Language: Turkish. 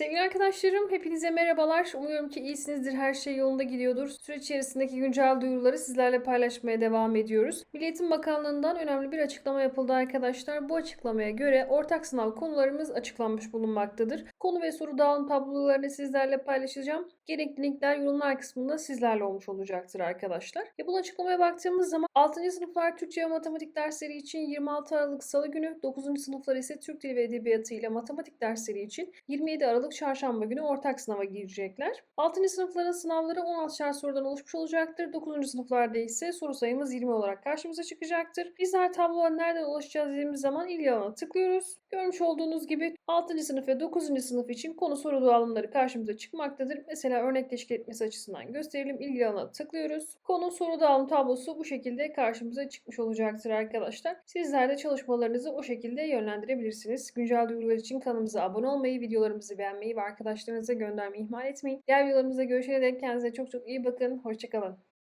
Sevgili arkadaşlarım, hepinize merhabalar. Umuyorum ki iyisinizdir, her şey yolunda gidiyordur. Süreç içerisindeki güncel duyuruları sizlerle paylaşmaya devam ediyoruz. Milli Eğitim Bakanlığı'ndan önemli bir açıklama yapıldı arkadaşlar. Bu açıklamaya göre ortak sınav konularımız açıklanmış bulunmaktadır. Konu ve soru dağılım tablolarını sizlerle paylaşacağım. Gerekli linkler yorumlar kısmında sizlerle olmuş olacaktır arkadaşlar. Yapılan açıklamaya baktığımız zaman 6. sınıflar Türkçe ve Matematik dersleri için 26 Aralık Salı günü, 9. sınıflar ise Türk Dili ve Edebiyatı ile Matematik dersleri için 27 Aralık Çarşamba günü ortak sınava girecekler. 6. sınıfların sınavları 16'şer sorudan oluşmuş olacaktır. 9. sınıflarda ise soru sayımız 20 olarak karşımıza çıkacaktır. Bizler tabloya nereden ulaşacağız dediğimiz zaman ilgi alanına tıklıyoruz. Görmüş olduğunuz gibi 6. sınıf ve 9. sınıf için konu soru dağılımları karşımıza çıkmaktadır. Mesela örnek teşkil etmesi açısından gösterelim. İlgi alanına tıklıyoruz. Konu soru dağılım tablosu bu şekilde karşımıza çıkmış olacaktır arkadaşlar. Sizler de çalışmalarınızı o şekilde yönlendirebilirsiniz. Güncel duyurular için kanalımıza abone olmayı, videolarımızı beğenmeyi ve arkadaşlarınıza göndermeyi ihmal etmeyin. Diğer videolarımızda görüşene dek kendinize çok çok iyi bakın. Hoşçakalın.